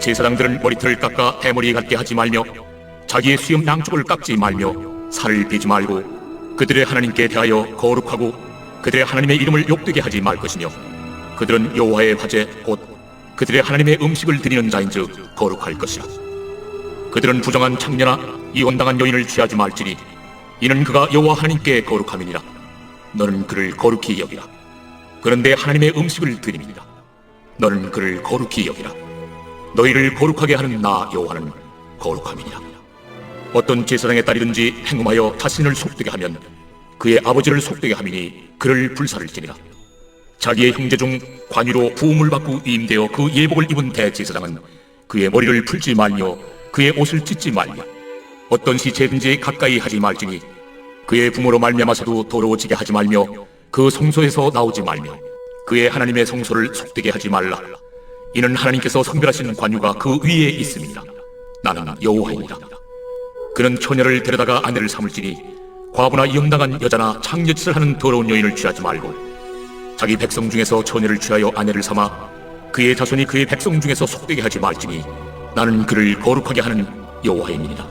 제사장들은 머리털을 깎아 대머리 같게 하지 말며 자기의 수염 양쪽을 깎지 말며 살을 베지 말고 그들의 하나님께 대하여 거룩하고 그들의 하나님의 이름을 욕되게 하지 말 것이며 그들은 여호와의 화제 곧 그들의 하나님의 음식을 드리는 자인즉 거룩할 것이라. 그들은 부정한 창녀나 이혼당한 여인을 취하지 말지니 이는 그가 여호와 하나님께 거룩함이니라. 너는 그를 거룩히 여기라. 그런데 하나님의 음식을 드림이니라. 너는 그를 거룩히 여기라 너희를 거룩하게 하는 나 여호와는 거룩함이니라. 어떤 제사장의 딸이든지 행음하여 자신을 속되게 하면 그의 아버지를 속되게 함이니 그를 불사를 지니라. 자기의 형제 중 관유로 부음을 받고 임되어 그 예복을 입은 대제사장은 그의 머리를 풀지 말며 그의 옷을 찢지 말며 어떤 시체든지 가까이 하지 말지니 그의 부모로 말미암아서도 더러워지게 하지 말며 그 성소에서 나오지 말며 그의 하나님의 성소를 속되게 하지 말라 이는 하나님께서 선별하신 관유가 그 위에 있음이니라 나는 여호와이니라 그는 처녀를 데려다가 아내를 삼을지니 과부나 이혼당한 여자나 창녀짓을 하는 더러운 여인을 취하지 말고 자기 백성 중에서 처녀를 취하여 아내를 삼아 그의 자손이 그의 백성 중에서 속되게 하지 말지니 나는 그를 거룩하게 하는 여호와이니라.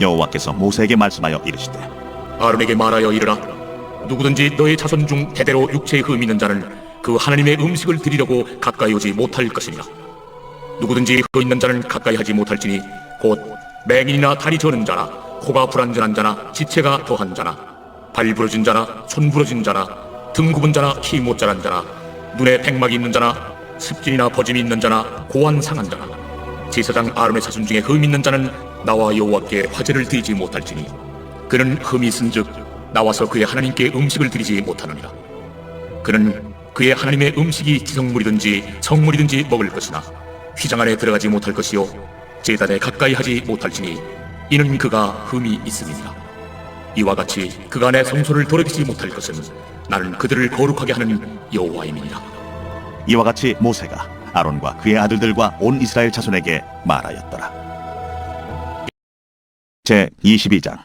여호와께서 모세에게 말씀하여 이르시되 아론에게 말하여 이르라. 누구든지 너의 자손 중 대대로 육체에 흠 있는 자는 그 하나님의 음식을 드리려고 가까이 오지 못할 것이니라. 누구든지 흠 있는 자는 가까이 하지 못할지니 곧 맹인이나 다리 저는 자나 코가 불안전한 자나 지체가 더한 자나 발 부러진 자나 손 부러진 자나 등 굽은 자나 키 못 자란 자나 눈에 백막이 있는 자나 습진이나 버짐이 있는 자나 고안 상한 자나 제사장 아론의 자손 중에 흠 있는 자는 나와 여호와께 화제를 드리지 못할지니 그는 흠이 있은즉 나와서 그의 하나님께 음식을 드리지 못하느니라. 그는 그의 하나님의 음식이 지성물이든지 성물이든지 먹을 것이나 휘장 안에 들어가지 못할 것이요 제단에 가까이 하지 못할지니 이는 그가 흠이 있음이니라. 이와 같이 내 성소를 더럽히지 못할 것은 나는 그들을 거룩하게 하는 여호와임이니라. 이와 같이 모세가 아론과 그의 아들들과 온 이스라엘 자손에게 말하였더라. 제 22장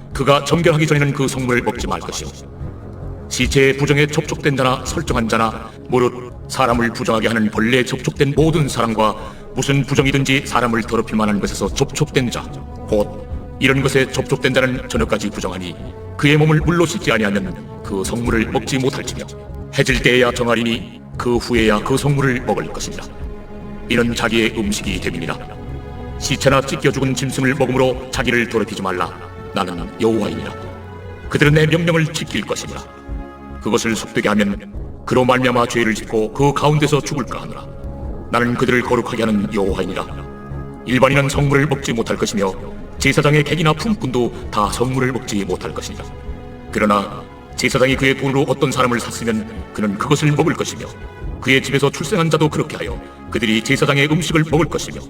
그가 정결하기 전에는 그 성물을 먹지 말 것이요. 시체의 부정에 접촉된 자나 설정한 자나 무릇 사람을 부정하게 하는 벌레에 접촉된 모든 사람과 무슨 부정이든지 사람을 더럽힐 만한 것에서 접촉된 자 곧 이런 것에 접촉된 자는 저녁까지 부정하니 그의 몸을 물로 씻지 아니하면 그 성물을 먹지 못할지며 해질 때에야 정하리니 그 후에야 그 성물을 먹을 것이니라 이는 자기의 음식이 됨이니라. 시체나 찢겨 죽은 짐승을 먹음으로 자기를 더럽히지 말라 나는 여호와이니라. 그들은 내 명령을 지킬 것이니라. 그것을 속되게 하면 그로 말미암아 죄를 짓고 그 가운데서 죽을까 하노라. 나는 그들을 거룩하게 하는 여호와이니라. 일반인은 성물을 먹지 못할 것이며 제사장의 객이나 품꾼도 다 성물을 먹지 못할 것이니라. 그러나 제사장이 그의 돈으로 어떤 사람을 샀으면 그는 그것을 먹을 것이며 그의 집에서 출생한 자도 그렇게 하여 그들이 제사장의 음식을 먹을 것이며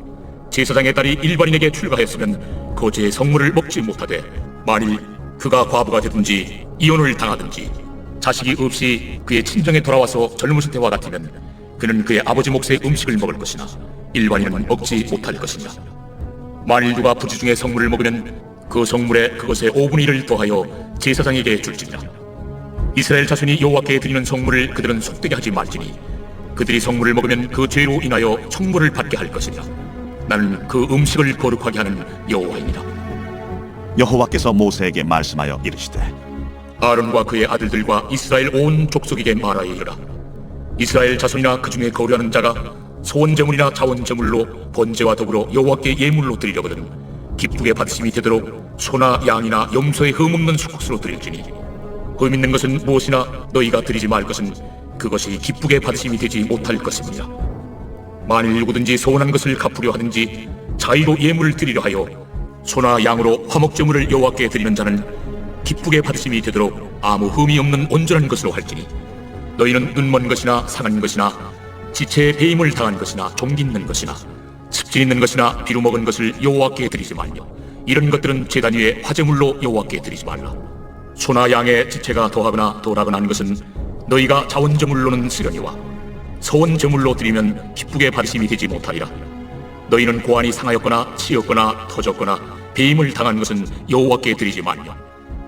제사장의 딸이 일반인에게 출가하였으면 거제의 성물을 먹지 못하되 만일 그가 과부가 되든지 이혼을 당하든지 자식이 없이 그의 친정에 돌아와서 젊으신 때와 같으면 그는 그의 아버지 몫의 음식을 먹을 것이나 일반인은 먹지 못할 것이니라 만일 누가 부지 중에 성물을 먹으면 그 성물에 그것의 5분의 1을 더하여 제사장에게 줄지니라. 이스라엘 자손이 여호와께 드리는 성물을 그들은 속되게 하지 말지니 그들이 성물을 먹으면 그 죄로 인하여 청물을 받게 할 것이니라 나는 그 음식을 거룩하게 하는 여호와이니라 여호와께서 모세에게 말씀하여 이르시되 아론과 그의 아들들과 이스라엘 온 족속에게 말하여 이르라. 이스라엘 자손이나 그 중에 거류하는 자가 소원 제물이나 자원 제물로 번제와 더불어 여호와께 예물로 드리려거든 기쁘게 받으심이 되도록 소나 양이나 염소의 흠 없는 수국수로 드릴지니. 흠 있는 것은 무엇이나 너희가 드리지 말 것은 그것이 기쁘게 받으심이 되지 못할 것입니다. 만일 누구든지 소원한 것을 갚으려 하든지 자의로 예물을 드리려 하여 소나 양으로 화목제물을 여호와께 드리는 자는 기쁘게 받으심이 되도록 아무 흠이 없는 온전한 것으로 할지니 너희는 눈먼 것이나 상한 것이나 지체에 배임을 당한 것이나 종기 있는 것이나 습진 있는 것이나 비루 먹은 것을 여호와께 드리지 말며 이런 것들은 제단 위에 화제물로 여호와께 드리지 말라. 소나 양의 지체가 더하거나 덜하거나 한 것은 너희가 자원제물로는 쓰려니와 서원 제물로 드리면 기쁘게 받으심이 되지 못하리라. 너희는 고안이 상하였거나 치였거나 터졌거나 배임을 당한 것은 여호와께 드리지 말며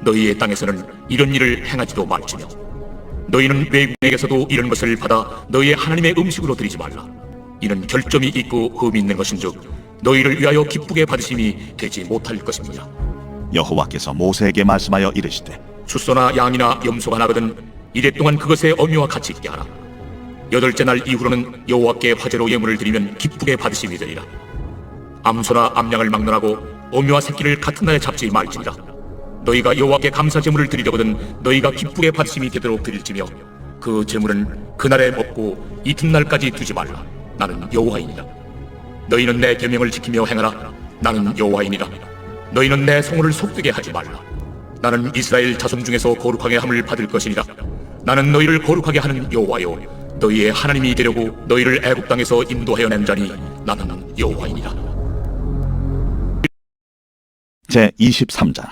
너희의 땅에서는 이런 일을 행하지도 말지며 너희는 외국에게서도 이런 것을 받아 너희의 하나님의 음식으로 드리지 말라. 이는 결점이 있고 흠이 있는 것인즉 너희를 위하여 기쁘게 받으심이 되지 못할 것입니다. 여호와께서 모세에게 말씀하여 이르시되 수소나 양이나 염소가 나거든 이래 동안 그것의 어미와 같이 있게 하라. 여덟째 날 이후로는 여호와께 화제로 예물을 드리면 기쁘게 받으심이 되리라. 암소나 암양을 막론하고 어미와 새끼를 같은 날에 잡지 말지니라. 너희가 여호와께 감사 제물을 드리려거든 너희가 기쁘게 받으심이 되도록 드릴지며 그 제물은 그날에 먹고 이튿날까지 두지 말라. 나는 여호와이니라. 너희는 내 계명을 지키며 행하라. 나는 여호와이니라. 너희는 내 성호를 속되게 하지 말라. 나는 이스라엘 자손 중에서 거룩하게 함을 받을 것이니라. 나는 너희를 거룩하게 하는 여호와요. 너희의 하나님이 되려고 너희를 애굽 땅에서 인도하여 낸 자니 나는 여호와이니라. 제 23장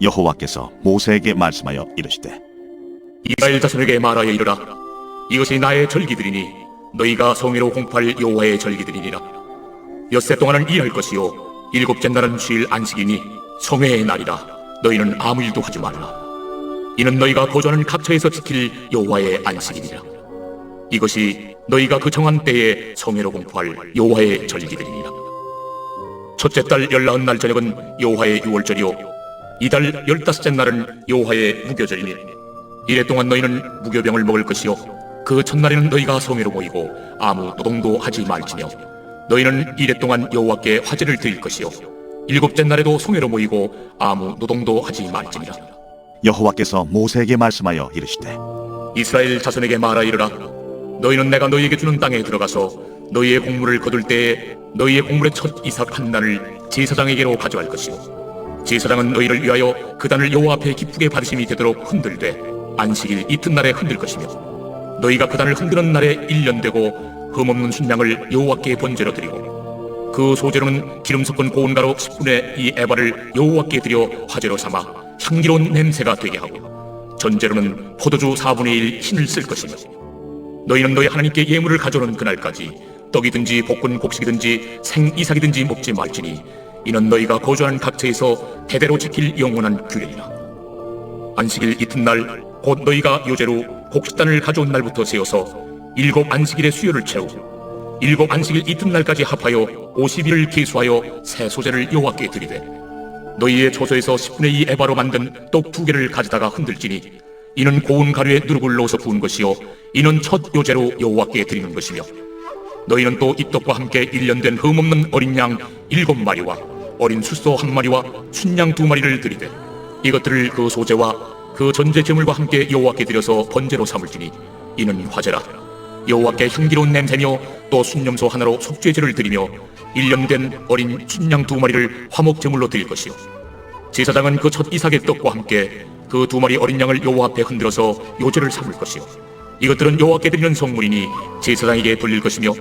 여호와께서 모세에게 말씀하여 이르시되 이스라엘 자손에게 말하여 이르라. 이것이 나의 절기들이니 너희가 성회로 공포할 여호와의 절기들이니라. 엿새 동안은 일할 것이요 일곱째 날은 쉴 안식이니 성회의 날이라. 너희는 아무 일도 하지 말라. 이는 너희가 거주하는 각처에서 지킬 여호와의 안식이니라. 이것이 너희가 그 정한 때에 성회로 공포할 여호와의 절기들이니라. 첫째 달 열나흔 날 저녁은 여호와의 유월절이요 이달 열다섯째 날은 여호와의 무교절이니 이래 동안 너희는 무교병을 먹을 것이요 그 첫날에는 너희가 성회로 모이고 아무 노동도 하지 말지며 너희는 이래 동안 여호와께 화제를 드릴 것이요 일곱째 날에도 성회로 모이고 아무 노동도 하지 말지니라. 여호와께서 모세에게 말씀하여 이르시되 이스라엘 자손에게 말하 이르라. 너희는 내가 너희에게 주는 땅에 들어가서 너희의 곡물을 거둘 때에 너희의 곡물의 첫 이삭 한 단을 제사장에게로 가져갈 것이요. 제사장은 너희를 위하여 그 단을 여호와 앞에 기쁘게 받으심이 되도록 흔들되 안식일 이튿날에 흔들 것이며 너희가 그 단을 흔드는 날에 일년 되고 흠없는 순양을 여호와께 번제로 드리고 그 소재로는 기름 섞은 고운 가루 10분의 이 에바를 여호와께 드려 화제로 삼아 향기로운 냄새가 되게 하고 전제로는 포도주 4분의 1 흰을 쓸 것이며 너희는 너희 하나님께 예물을 가져오는 그날까지 떡이든지 볶은 곡식이든지 생 이삭이든지 먹지 말지니 이는 너희가 거주하는 각처에서 대대로 지킬 영원한 규례이라. 안식일 이튿날 곧 너희가 요제로 곡식단을 가져온 날부터 세어서 일곱 안식일의 수요를 채우고 일곱 안식일 이튿날까지 합하여 50일을 계수하여 새 소재를 여호와께 드리되 너희의 초소에서 10분의 2 에바로 만든 떡 두 개를 가져다가 흔들지니 이는 고운 가루에 누룩을 넣어서 부은 것이요 이는 첫 요제로 여호와께 드리는 것이며 너희는 또 이 떡과 함께 일년된 흠없는 어린 양 일곱 마리와 어린 숫소 한 마리와 순양 두 마리를 드리되 이것들을 그 소재와 그 전제 제물과 함께 여호와께 드려서 번제로 삼을지니 이는 화제라. 여호와께 향기로운 냄새며 또 순념소 하나로 속죄제를 드리며 일년된 어린 순양 두 마리를 화목 제물로 드릴 것이요. 제사장은 그 첫 이삭의 떡과 함께 그 두 마리 어린 양을 여호와 앞에 흔들어서 요제를 삼을 것이요. 이것들은 여호와께 드리는 성물이니 제사장에게 돌릴 것이며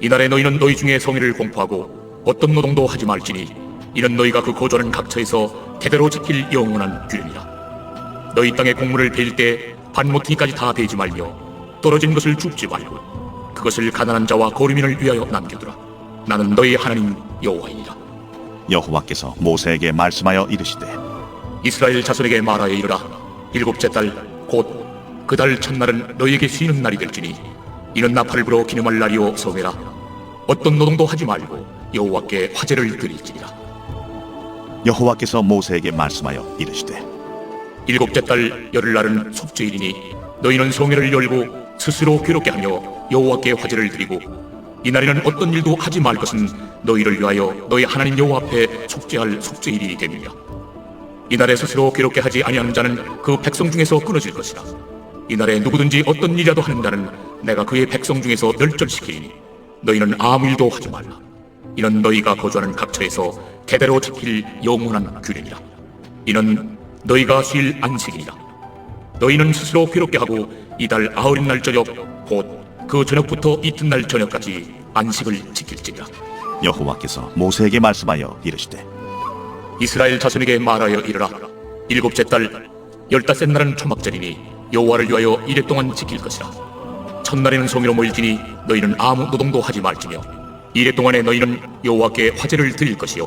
이날에 너희는 너희 중에 성의를 공포하고 어떤 노동도 하지 말지니 이는 너희가 그 거주하는 각처에서 대대로 지킬 영원한 규례니라. 너희 땅의 곡물을 베일 때 반모퉁이까지 다 베지 말며 떨어진 것을 줍지 말고 그것을 가난한 자와 거류민을 위하여 남겨두라. 나는 너희 하나님 여호와이니라. 여호와께서 모세에게 말씀하여 이르시되 이스라엘 자손에게 말하여 이르라. 일곱째 달 곧 그 달 첫날은 너희에게 쉬는 날이 될지니 이는 나팔을 불어 기념할 날이요 성회라. 어떤 노동도 하지 말고 여호와께 화제를 드릴지니라. 여호와께서 모세에게 말씀하여 이르시되 일곱째 달 열흘 날은 속죄일이니 너희는 성회를 열고 스스로 괴롭게 하며 여호와께 화제를 드리고 이날에는 어떤 일도 하지 말 것은 너희를 위하여 너희 하나님 여호와 앞에 속죄할 속죄일이 됨이라 이날에 스스로 괴롭게 하지 아니하는 자는 그 백성 중에서 끊어질 것이라. 이날에 누구든지 어떤 일이라도 하는 자는 내가 그의 백성 중에서 멸절시키리니 너희는 아무 일도 하지 말라. 이는 너희가 거주하는 각처에서 대대로 지킬 영원한 규례니라. 이는 너희가 쉴 안식이니라. 너희는 스스로 괴롭게 하고 이달 아흔 날 저녁 곧 그 저녁부터 이튿날 저녁까지 안식을 지킬지니라. 여호와께서 모세에게 말씀하여 이르시되 이스라엘 자손에게 말하여 이르라. 일곱째 달 열다섯 날은 초막절이니 여호와를 위하여 이래 동안 지킬 것이라. 첫날에는 성의로 모일지니 너희는 아무 노동도 하지 말지며 이래 동안에 너희는 여호와께 화제를 드릴 것이요.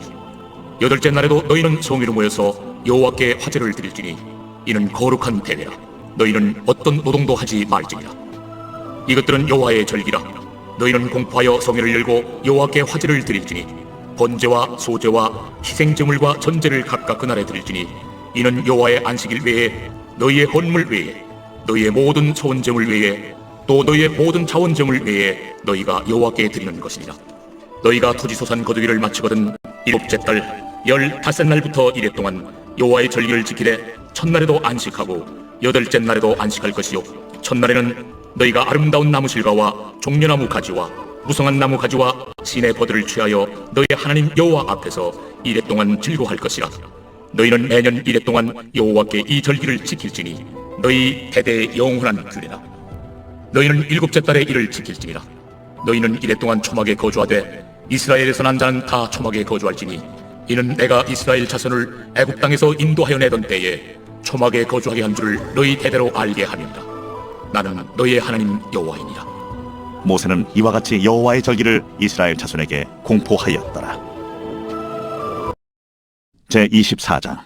여덟째 날에도 너희는 성의로 모여서 여호와께 화제를 드릴지니 이는 거룩한 대회라. 너희는 어떤 노동도 하지 말지니라 이것들은 여호와의 절기라. 너희는 공포하여 성회를 열고 여호와께 화제를 드릴지니 번제와 소제와 희생제물과 전제를 각각 그날에 드릴지니 이는 여호와의 안식일 외에 너희의 헌물 외에 너희의 모든 소원제물 외에 또 너희의 모든 자원제물 외에 너희가 여호와께 드리는 것이니라. 너희가 토지 소산 거두기를 마치거든 일곱째 달 열다섯 날부터 이래 동안 여호와의 절기를 지키되 첫날에도 안식하고 여덟째 날에도 안식할 것이요. 첫날에는 너희가 아름다운 나무 실과와 종려나무 가지와 무성한 나무 가지와 신의 버들을 취하여 너희 하나님 여호와 앞에서 이래 동안 즐거할 것이라. 너희는 매년 이래 동안 여호와께 이 절기를 지킬지니 너희 대대의 영원한 규례라. 너희는 일곱째 달에 이를 지킬지니라. 너희는 이래 동안 초막에 거주하되 이스라엘에서 난 자는 다 초막에 거주할지니 이는 내가 이스라엘 자손을 애굽 땅에서 인도하여 내던 때에 초막에 거주하게 한 줄을 너희 대대로 알게 함이니라 나는 너희의 하나님 여호와이니라 모세는 이와 같이 여호와의 절기를 이스라엘 자손에게 공포하였더라. 제 24장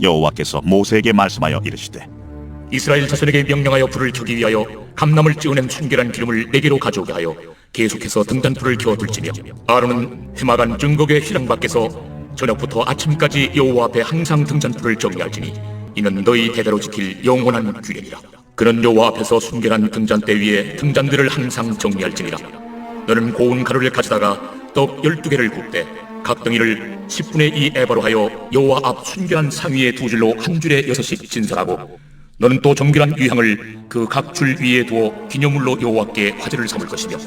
여호와께서 모세에게 말씀하여 이르시되 이스라엘 자손에게 명령하여 불을 켜기 위하여 감람을 찌어낸 순결한 기름을 네개로 가져오게 하여 계속해서 등잔불을 켜둘지며 아론은 해마간 증거계 휘장 밖에서 저녁부터 아침까지 여호와 앞에 항상 등잔불을 정리할지니 이는 너희 대대로 지킬 영원한 규례니라. 그는 여호와 앞에서 순결한 등잔대 위에 등잔들을 항상 정리할지니라. 너는 고운 가루를 가져다가 떡 열두 개를 굽되 각 덩이를 10분의 2 에바로 하여 여호와 앞 순결한 상 위에 두 줄로 한 줄에 여섯씩 진설하고 너는 또 정결한 유향을 그 각 줄 위에 두어 기념물로 여호와께 화제를 삼을 것이며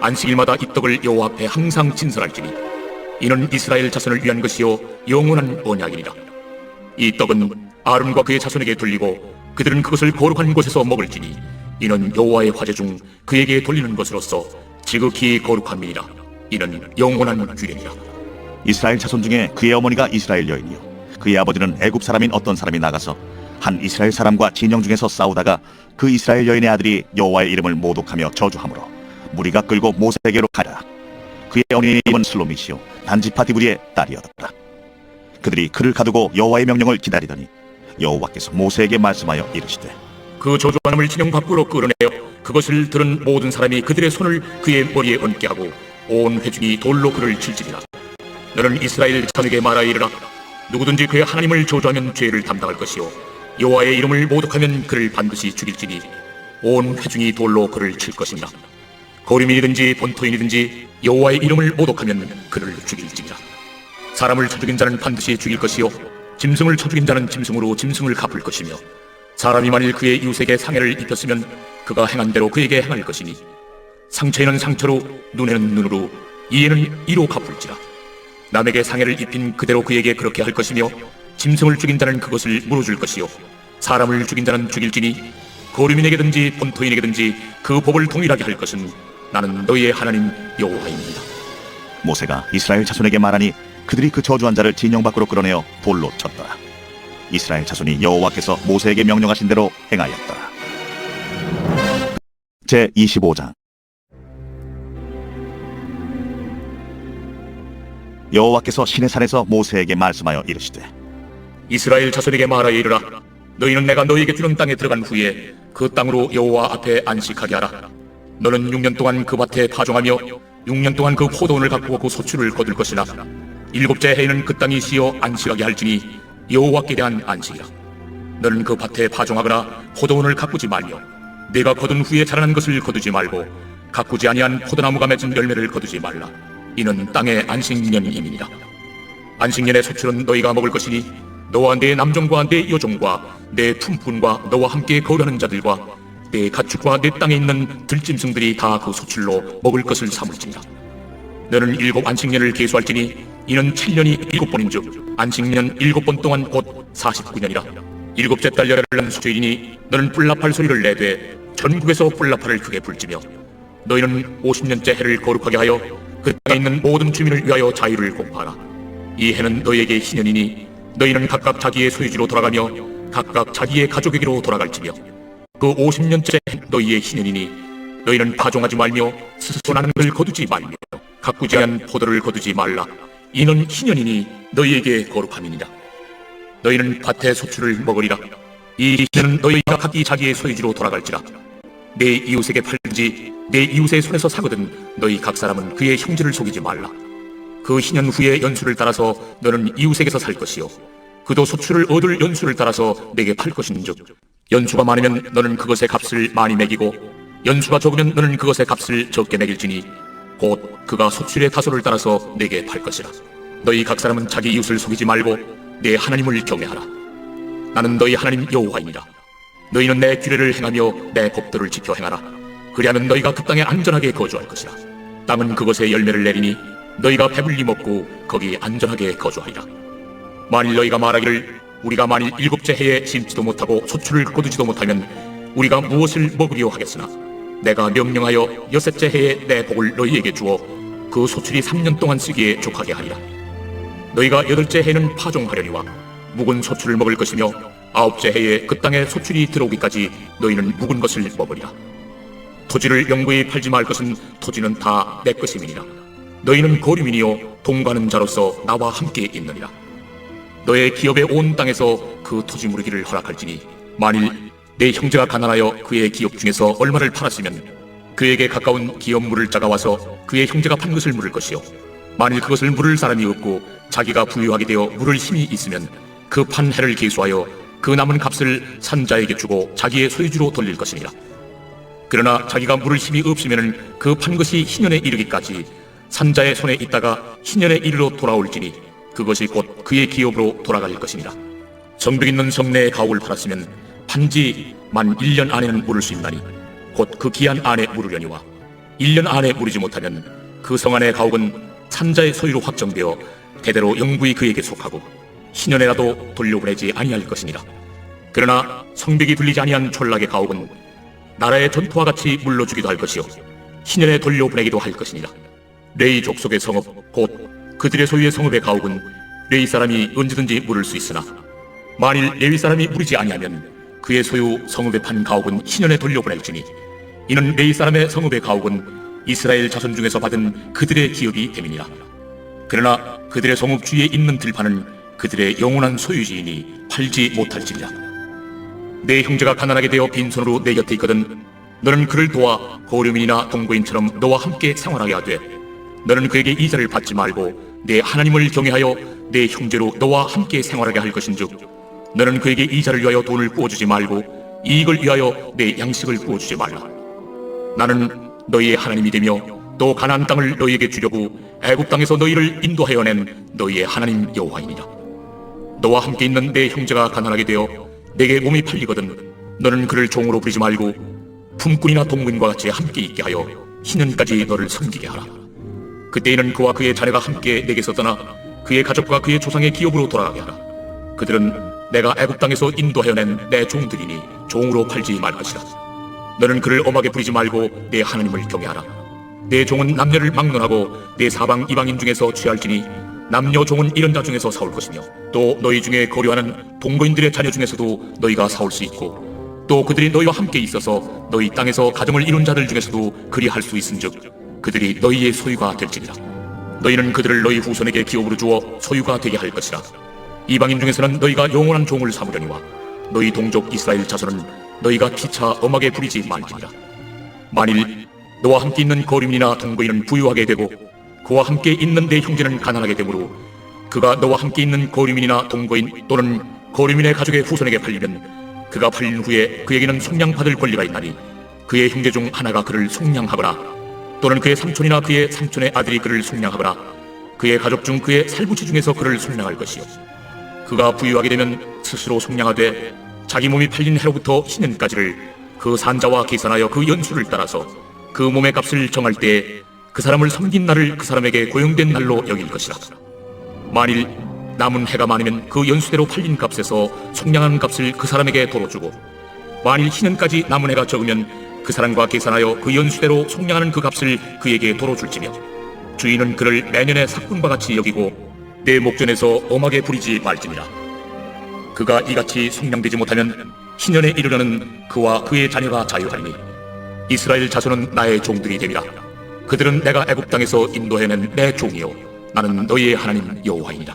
안식일마다 이 떡을 여호와 앞에 항상 진설할지니 이는 이스라엘 자손을 위한 것이요 영원한 언약이니라. 이 떡은 아론과 그의 자손에게 돌리고 그들은 그것을 거룩한 곳에서 먹을지니 이는 여호와의 화제 중 그에게 돌리는 것으로서 지극히 거룩함이니라. 이는 영원한 규례니라. 이스라엘 자손 중에 그의 어머니가 이스라엘 여인이요. 그의 아버지는 애굽 사람인 어떤 사람이 나가서 한 이스라엘 사람과 진영 중에서 싸우다가 그 이스라엘 여인의 아들이 여호와의 이름을 모독하며 저주하므로 무리가 끌고 모세에게로 가라. 그의 어머니의 이름은 슬로미시요. 단지파 디브리의 딸이었더라. 그들이 그를 가두고 여호와의 명령을 기다리더니 여호와께서 모세에게 말씀하여 이르시되 그 저주하음을 진영 밖으로 끌어내어 그것을 들은 모든 사람이 그들의 손을 그의 머리에 얹게 하고 온 회중이 돌로 그를 칠지니라. 너는 이스라엘 자손에게 말하여 이르라. 누구든지 그의 하나님을 저주하면 죄를 담당할 것이요 여호와의 이름을 모독하면 그를 반드시 죽일지니 온 회중이 돌로 그를 칠 것이니라 거류민이든지 본토인이든지 여호와의 이름을 모독하면 그를 죽일지니라. 사람을 쳐 죽인 자는 반드시 죽일 것이요 짐승을 쳐 죽인 자는 짐승으로 짐승을 갚을 것이며 사람이 만일 그의 이웃에게 상해를 입혔으면 그가 행한 대로 그에게 행할 것이니 상처에는 상처로 눈에는 눈으로 이에는 이로 갚을지라 남에게 상해를 입힌 그대로 그에게 그렇게 할 것이며 짐승을 죽인 자는 그것을 물어줄 것이요 사람을 죽인 자는 죽일지니 거류민에게든지 본토인에게든지 그 법을 동일하게 할 것은 나는 너희의 하나님 여호와입니다. 모세가 이스라엘 자손에게 말하니 그들이 그 저주한 자를 진영 밖으로 끌어내어 돌로 쳤더라. 이스라엘 자손이 여호와께서 모세에게 명령하신 대로 행하였더라. 제 25장 여호와께서 시내 산에서 모세에게 말씀하여 이르시되 이스라엘 자손에게 말하여 이르라 너희는 내가 너희에게 주는 땅에 들어간 후에 그 땅으로 여호와 앞에 안식하게 하라 너는 6년 동안 그 밭에 파종하며 6년 동안 그 포도원을 가꾸고 그 소출을 거둘 것이나 일곱째 해에는 그 땅이 쉬어 안식하게 할지니 여호와께 대한 안식이라. 너는 그 밭에 파종하거나 포도원을 가꾸지 말며 내가 거둔 후에 자라난 것을 거두지 말고 가꾸지 아니한 포도나무가 맺은 열매를 거두지 말라. 이는 땅의 안식년임이니라. 안식년의 소출은 너희가 먹을 것이니 너와 내 남종과 내 여종과 내 품꾼과 너와 함께 거류하는 자들과 내 가축과 내 땅에 있는 들짐승들이 다 그 소출로 먹을 것을 삼을지니라. 너는 일곱 안식년을 계수할지니 이는 7년이 일곱 번인 즉 안식년 일곱 번 동안 곧 49년이라. 일곱째 달 열흘은 수주일이니 너는 뿔나팔 소리를 내되 전국에서 뿔나팔을 크게 불지며 너희는 50년째 해를 거룩하게 하여 그 땅에 있는 모든 주민을 위하여 자유를 공포하라. 이 해는 너희에게 희년이니 너희는 각각 자기의 소유지로 돌아가며 각각 자기의 가족에게로 돌아갈지며 그 50년째 너희의 희년이니 너희는 파종하지 말며 스스로 나는 것을 거두지 말며 가꾸지 않은 포도를 거두지 말라 이는 희년이니 너희에게 거룩함이니라. 너희는 밭의 소출을 먹으리라. 이 희년은 너희가 각기 자기의 소유지로 돌아갈지라. 내 이웃에게 팔든지 내 이웃의 손에서 사거든 너희 각 사람은 그의 형제를 속이지 말라. 그 희년 후에 연수를 따라서 너는 이웃에게서 살 것이요. 그도 소출을 얻을 연수를 따라서 내게 팔 것인즉 연수가 많으면 너는 그것의 값을 많이 매기고 연수가 적으면 너는 그것의 값을 적게 매길지니 곧 그가 소출의 다소를 따라서 내게 팔 것이라. 너희 각 사람은 자기 이웃을 속이지 말고 내 하나님을 경외하라. 나는 너희 하나님 여호와이니라. 너희는 내 규례를 행하며 내 법도를 지켜 행하라. 그리하면 너희가 그 땅에 안전하게 거주할 것이라. 땅은 그것에 열매를 내리니 너희가 배불리 먹고 거기 안전하게 거주하리라. 만일 너희가 말하기를 우리가 만일 일곱째 해에 심지도 못하고 소출을 거두지도 못하면 우리가 무엇을 먹으려 하겠으나 내가 명령하여 여섯째 해에 내 복을 너희에게 주어 그 소출이 3년 동안 쓰기에 족하게 하리라. 너희가 여덟째 해는 파종하려니와 묵은 소출을 먹을 것이며 아홉째 해에 그 땅에 소출이 들어오기까지 너희는 묵은 것을 먹으리라. 토지를 영구히 팔지 말 것은 토지는 다 내 것임이니라. 너희는 거류민이요 동가는 자로서 나와 함께 있느니라. 너의 기업의 온 땅에서 그 토지 무르기를 허락할지니 만일 내 형제가 가난하여 그의 기업 중에서 얼마를 팔았으면 그에게 가까운 기업 물을 자가 와서 그의 형제가 판 것을 물을 것이요. 만일 그것을 물을 사람이 없고 자기가 부유하게 되어 물을 힘이 있으면 그 판 해를 계수하여 그 남은 값을 산자에게 주고 자기의 소유주로 돌릴 것이니라. 그러나 자기가 물을 힘이 없으면 그 판 것이 희년에 이르기까지 산자의 손에 있다가 희년에 이르러 돌아올지니 그것이 곧 그의 기업으로 돌아갈 것이니라. 성벽 있는 성내에 가옥을 팔았으면 판지 만 1년 안에는 물을 수 있나니 곧 그 기한 안에 물으려니와 1년 안에 물이지 못하면 그 성 안의 가옥은 산자의 소유로 확정되어 대대로 영구히 그에게 속하고 희년에라도 돌려보내지 아니할 것이니라. 그러나 성벽이 불리지 아니한 촌락의 가옥은 나라의 전투와 같이 물러주기도 할 것이요 희년에 돌려보내기도 할 것이니라. 레이 족속의 성읍 곧 그들의 소유의 성읍의 가옥은 레이 사람이 언제든지 물을 수 있으나 만일 레위 사람이 물이지 아니하면 그의 소유 성읍에 판 가옥은 희년에 돌려보낼지니 이는 레이 사람의 성읍의 가옥은 이스라엘 자손 중에서 받은 그들의 기업이 됨이니라. 그러나 그들의 성읍 주위에 있는 들판은 그들의 영원한 소유지이니 팔지 못할지니라. 내 형제가 가난하게 되어 빈손으로 내 곁에 있거든 너는 그를 도와 고려민이나 동거인처럼 너와 함께 생활하게 하되 너는 그에게 이자를 받지 말고 내 하나님을 경외하여 내 형제로 너와 함께 생활하게 할 것인즉 너는 그에게 이자를 위하여 돈을 부어주지 말고 이익을 위하여 내 양식을 부어주지 말라. 나는 너희의 하나님이 되며 또 가나안 땅을 너희에게 주려고 애굽 땅에서 너희를 인도하여 낸 너희의 하나님 여호와이니라. 너와 함께 있는 내 형제가 가난하게 되어 내게 몸이 팔리거든 너는 그를 종으로 부리지 말고 품꾼이나 동문과 같이 함께 있게 하여 희년까지 너를 섬기게 하라. 그때에는 그와 그의 자녀가 함께 내게서 떠나 그의 가족과 그의 조상의 기업으로 돌아가게 하라. 그들은 내가 애굽 땅에서 인도하여 낸 내 종들이니 종으로 팔지 말 것이라. 너는 그를 엄하게 부리지 말고 내 하나님을 경외하라. 내 종은 남녀를 막론하고 내 사방 이방인 중에서 취할지니 남녀 종은 이런 자 중에서 사올 것이며 또 너희 중에 거류하는 동거인들의 자녀 중에서도 너희가 사올 수 있고 또 그들이 너희와 함께 있어서 너희 땅에서 가정을 이룬 자들 중에서도 그리할 수 있은즉 그들이 너희의 소유가 될지니라. 너희는 그들을 너희 후손에게 기업으로 주어 소유가 되게 할 것이라 이방인 중에서는 너희가 영원한 종을 삼으려니와 너희 동족 이스라엘 자손은 너희가 피차 엄하게 부리지 말지니라. 만일 너와 함께 있는 거림이나 동거인은 부유하게 되고 그와 함께 있는 내 형제는 가난하게 되므로 그가 너와 함께 있는 거류민이나 동거인 또는 거류민의 가족의 후손에게 팔리면 그가 팔린 후에 그에게는 속량받을 권리가 있나니 그의 형제 중 하나가 그를 속량하거나 또는 그의 삼촌이나 그의 삼촌의 아들이 그를 속량하거나 그의 가족 중 그의 살부치 중에서 그를 속량할 것이요 그가 부유하게 되면 스스로 속량하되 자기 몸이 팔린 해로부터 10년까지를 그 산자와 계산하여 그 연수를 따라서 그 몸의 값을 정할 때에 그 사람을 섬긴 날을 그 사람에게 고용된 날로 여길 것이라. 만일 남은 해가 많으면 그 연수대로 팔린 값에서 속량한 값을 그 사람에게 도로 주고 만일 10년까지 남은 해가 적으면 그 사람과 계산하여 그 연수대로 속량하는 그 값을 그에게 도로 줄지며 주인은 그를 매년의 삭군과 같이 여기고 내 목전에서 엄하게 부리지 말지니라. 그가 이같이 속량되지 못하면 신년에 이르려는 그와 그의 자녀가 자유하리니 이스라엘 자손은 나의 종들이 되리라. 그들은 내가 애굽 땅에서 인도해낸 내 종이요. 나는 너희의 하나님 여호와이니라